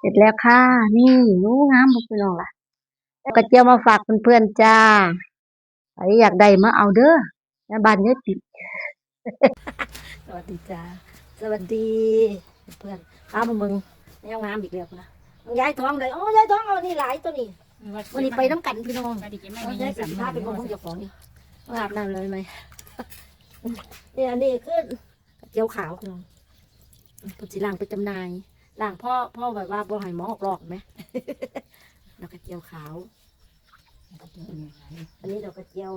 เสร็จแล้วค่ะ นี่นู้งามบุกไปลองล่ะแล้วก็เจียวมาฝากเพื่อนๆจ้าใครอยากได้มาเอาเด้อแม่บ้านยายปิ่นสวัสดีจ้าสวัสดีเพื่อนพามามืองแนวงามอีกแล้วนะยายท้องเลยโอ้ยายท้องเอานี่หลายตัวนี่วันนี้ไปน้ำกันพี่น้องยาเอายสัมพามาไปเป็นเมืองขอองเจ้าของอยู่อาบน้ำเลยไหมเนี่ยอันนี้คือเจียวขาวพี่น้องปุจิล่างไปจำหน่าย ล่างพ่อพ่อแบบว่าบ่ให้หมอออกหลอกไหมแล้วก็เจียวขาว อันนี้ดอกกระเจียว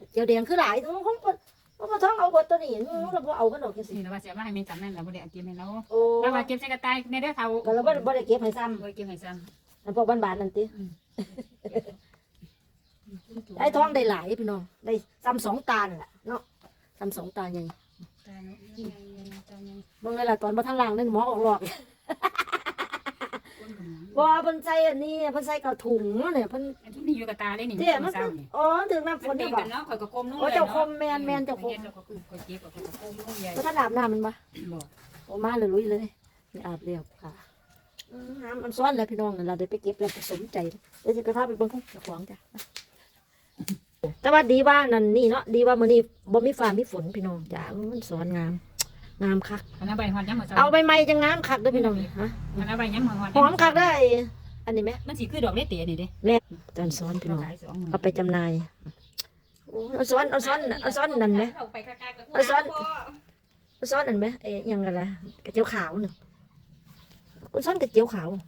กระเจียวแดงคือหลายตัวของคนเพราะว่าท้องเอาหมดตัวนี้นู้เราบ่เอากันดอกจังซี่นี่เราว่าเสียว่าให้มีจำนั่นเราไม่ได้เก็บให้เราโอ้เราว่าเก็บใส่กระต่ายในเด้อเท่าก็เราบ่บ่ได้เก็บให้ซ้ไว้เก็บให้ซ้ำอันพวกบ้านๆนั่นติำไอ้ท้องได้หลายพี่น้อง ได้ซ้ำสองตานั่นแหละเนาะซ้ำสองตาใหญ่เบิ่งเลยล่ะตอนบ่ทันล่างนั่นหมอออกหลอก บ่เพิ่นใส่อันนี้เพิ่นใส่กระถุงเนาะเนี่ยเพิ่นอันที่นี่อยู่กระตาได้นี่เด้มันเศร้าคือนี่อ๋อถึงน้ำฝคนนได้เดียวบ่กันเนาะข่อยก็กลมลงโอ้เจ้าคมแม่นแม่นเจ้าคมเจ้าคมข่อยเก็บข่อยก็กลมลงใหญ่บ่ทันอาบน้ำมันบ่บ่โอ้มาเลยลุยเลยไม่อาบเรียบค่ะอืมน้ำมันซ้อนแล้วพี่น้องนั่นเราได้ไปเก็บแล้วผสมใจเดี๋ยวจะไปพาไปเบิ่งของเจ้าของจ้ะแต่ว่าดีว่านั่นนี่เนาะดีว่ามื้อนี้บ่มีฟ้ามีฝนพี่น้องจ้ะมันสอนงาม งามคักอันนั้นใบหอดยังหมดเอาใบไม้จะงามคักเด้อพี่น้องฮะอันนั้นใบยังหมดหอมคักได้ออันนี้ไหมมันสิคือดอกเล็ดเต๋นี่เด้จานซ้อนพี่น้องขายสองเอาไปจำหน่ายโอ้เอาซ้อนเอาซ้อนเอาซ้อนนั่นไหมเอาซ้อนเอาซ้อนนั่นไหมเอ๊ยยังไงล่ะกระเจียวขาวน่ะเอาซ้อนกระเจียวขาวเออ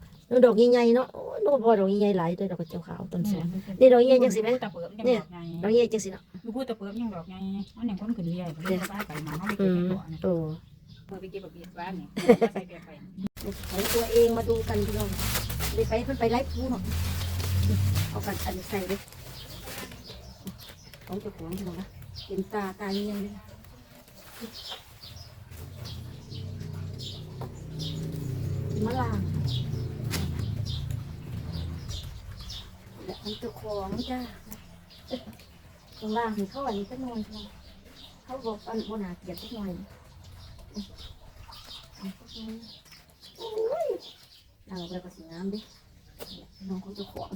ดอกใหญ่ๆเนาะโอ้ยนึกว่าดอกใหญ่ๆหลายเด้อดอกกระเจียวขาวต้นซ้อนนี่ดอกใหญ่จังสิไหมตะเปิบยังเนี่ดยอกใหญ่ดอกใหญ่จังสิเนาะลูกพูดตะเปิบยังดอกใหญ่อันนี้คนขึ้นเรื่อยเรื่อยไปมาเขาไปอืเก็บมก่อนโอ้พอไปเก็บแบบเบียดบ้านนี่ใส่เบียดไปของตัวเองมาดูกันพี่น้องเลยไปเพิ่นไปไล่ผู้เนาะเอากันอันนี้ใส่เลยของเจ้าของพี่น้องนะเห็นตาตาเงี้ยเลยมะลาง อันเจ้าของจ้าตรงล่างเขาอันนี้ก็นอนพี่น้องเขาบอกอันบนหาเกียรติหน่อยเราไปก็สีน้ำดิน้องเขาจะขวาง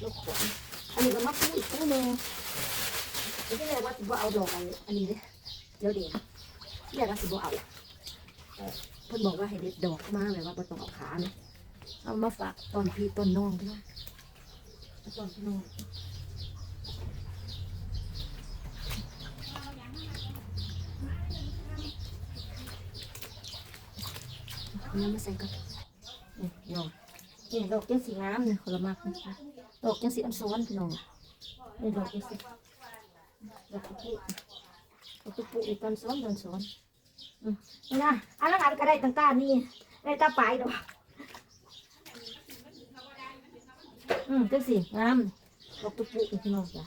จ้าของอันนี้ก็มาพูดอีกคู่หนึงไม่ใช่ว่าสิบ่เอาดอกอันนี้อันนี้เด้เดี๋ยวเดี๋ยวที่แรก็สิบ่เอาเอ่อเพิ่นบอกว่าให้เด็ดดอกมากเลยว่าบ่ต้องเอาขาเนี่ยเอามาฝากตอนพี่ต้นน้องพี่น้อ งตอนพี่น้องเอาน้ำมาใส่กันนี่ดอกนี่ดอกจังสีงามนี่ยคนละมากดอกจังสีอันซ้อนพี่น้องนี่ดอกจังสีดอกตุ๊กดอกตุ๊กปุ๊อีกตอนซ้อนตอนซ้อนอืมนี่นะอันนั้นอันก็ได้ตั้งตานี่ได้ตาปลายดอก อืมจังสีงามดอกตุ๊กปุ๊อีกพี่น้องจ้ะ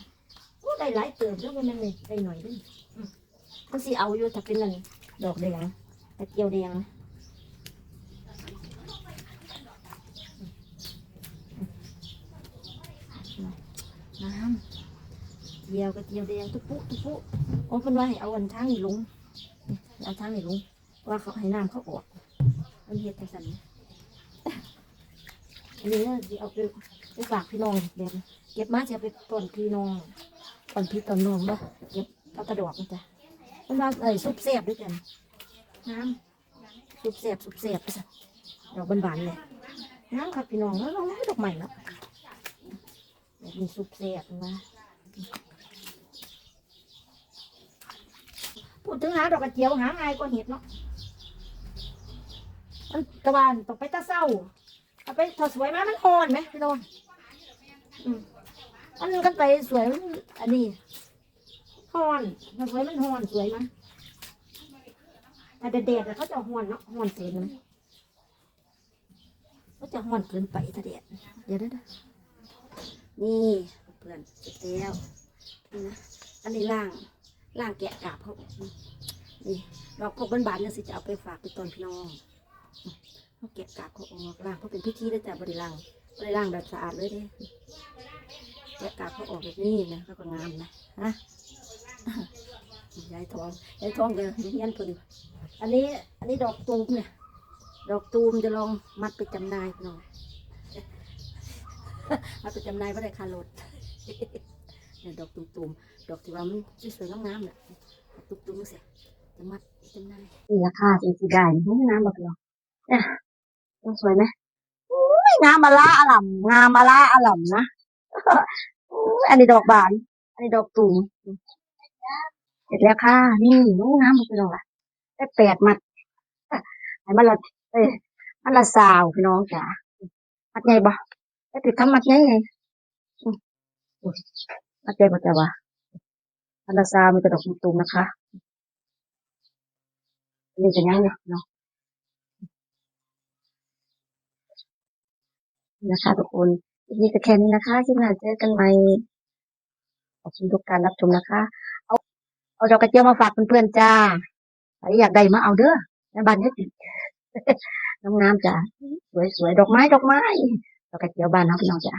โอ้ได้หลายเติมแล้วมันไม่ได้หน่อยเด้วยอืมก็สิเอาอยู่ถ้าเป็นนั่นดอกแดงตะเกียวแดงนะน้ำเจียวกระเจียวแดงตุ๊ปุ๊กตุ๊ปุ๊กโอ้เป็นว่าให้เอาอันทางนี่ลงเอาทางนี่ลงว่าเขาให้น้ำเขาออกมันเฮ็ดจังซั่นนะ อันนี้เนี่ยสิเอาไปไปฝากพี่น้องเดี๋ยวเก็บมาจะไปตอนพี่น้องตอนพี่ตอนน้องเนาะเก็บเอากระดอกมันจ้ะมันว่าเอ้ยซุปแซ่บด้วยกันน้ำซุปแซ่บซุปแซ่บไปซะดอกบานๆเลยน้ำครับพี่น้องแล้วเราไม่ดอกใหม่เนาะแบบมีซุปเสียบนะพูดถึงหาดอกกระเจียวหาง่ายกว่าเห็ดเนาะมันกระบานต้องไปตะเศร้า เอาไปถอดสวยมามันอ่อนไหมพี่น้องอืมอันนึงกันไปสวยมันอันนี้ห่อนมันสวยมันห่อนสวยมั้ยแต่แดดๆเขาจะห่อนเนาะห่อนเกินไหมเขาจะห่อนเกินไปถ้าแดดเดี๋ยวนะนี่เพื่อนเสร็จแล้วนี่นะอันนี้ล่างล่างแกะกาบเขานี่ดอกพวกบานๆเนี่ยสิจะเอาไปฝากไปตอนพี่น้อง เขาแกะกาบเขาออกล่างเขาเป็นพิธีได้แต่บริล่างบริล่างแบบสะอาดเลยเด้แกะกาบเขาออกแบบนี้นะเขาก็งามนะฮะยายทองยายทองเดี๋ยวเดี๋ยวยันเพิ่นอันนี้อันนี้ดอกตูมเนี่ยดอกตูมจะลองมัดไปจำนายหน่อยมัดไปจำนายว่าได้คารถเนี่ยดอกตูมๆดอกที่ว่ามันสวยงามๆเนี่ยดอกตูมเสียจะมัดจำนายนี่ราคาสีสีได้ห้องน้ำแบบเนาะเนี่ยต้อง สวยไหมอุ้ยงามมาละอล่ำงามมาละอล่ำนะอันนี้ดอกบาน อันนี้ดอกตูมเสร็จแล้วค่ะ นี่ห้องน้ำแบบเนาะได้แปดมัดไอ้มันละเอ้ยมันละสาวพี่น้องจ๋ามัดไงบ่ได้ติดทำมัดไงไงมอุ๊ยมัดไงบ่จ้าวะมันละสาวมีกระดอกตูมนะคะนี่จะยังเนาะ นะคะทุกคนคลิปนี้ก็แค่นี้นะคะคลิปหน้าเจอกันใหม่ขอบคุณทุกการรับชมนะคะ เอาเอาดอกกระเจียวมาฝากเพื่อนๆจ้าใครอยากได้มาเอาเด้อในบ้านนี้ติน้ำน้ำจ้าสวยๆดอกไม้ดอกไม้ดอกกระเจียวบ้านเราพี่น้องจ้า